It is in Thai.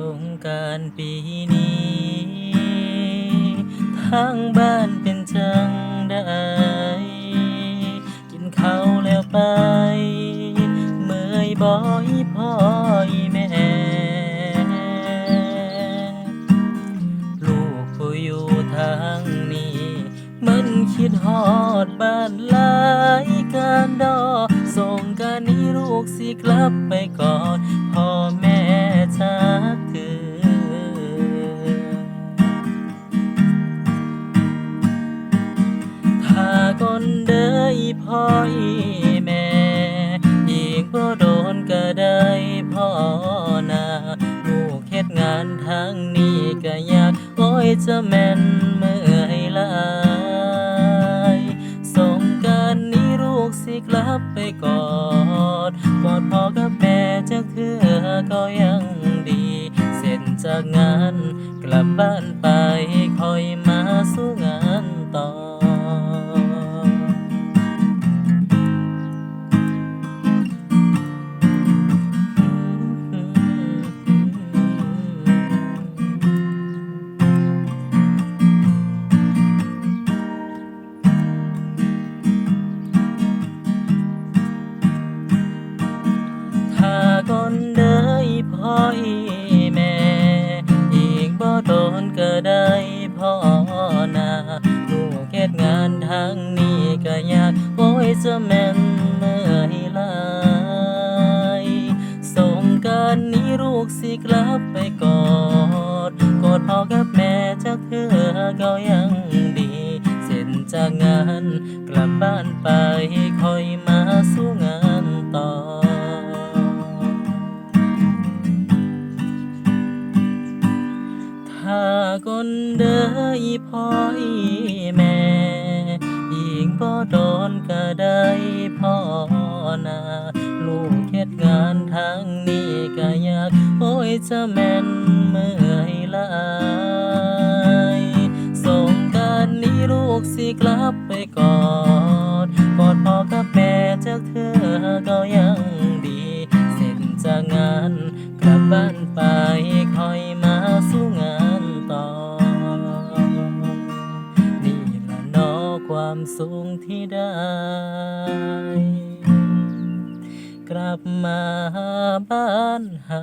านต์ปีนี้ ทางบ้านเป็นจังได้ กินข้าวแล้วไป เมื่อยบ่อยพ่อยแม่ ลูกผู้อยู่ทางนี้ มันคิดฮอดบ้านหลายการดอส่งการนี้ลูกสิกลับไปก่อนพ่อ พ่อยแม่อีกบ่โดนก็ได้พ่อนาลูกเฮ็ดงานทางนี้ก็ยากโอ้ยจะแม่นเมื่อยหลายสงการนี้ลูกสิกลับไปกอดกอดพ่อกับแม่จักเทื่อก็ยังดี เสร็จจากงานกลับบ้าน ก่อนเด้อพ่อแม่ อีกบ่โดนก็ได้พ่อนาลูกเฮ็ดงานทางนี้ก็ยากโอ้ยจะแม่นเมื่อยลายสงการนี้ลูกสิกลับไปกอดกอดพ่อกับแม่จักเทื่อก็ยังดี เสร็จจากงานกลับบ้านไป ถ้ากนเด้อพ่อยแม่อีกบ่โดนก็ได้พ่อนาลูกเฮ็ดงานทางนี้ก็ยากโอ้ยจะแม่นเมื่อยลายสงการนี้ลูกสิกลับไปก่อด สูงที่ได้ กลับมาบ้านเฮา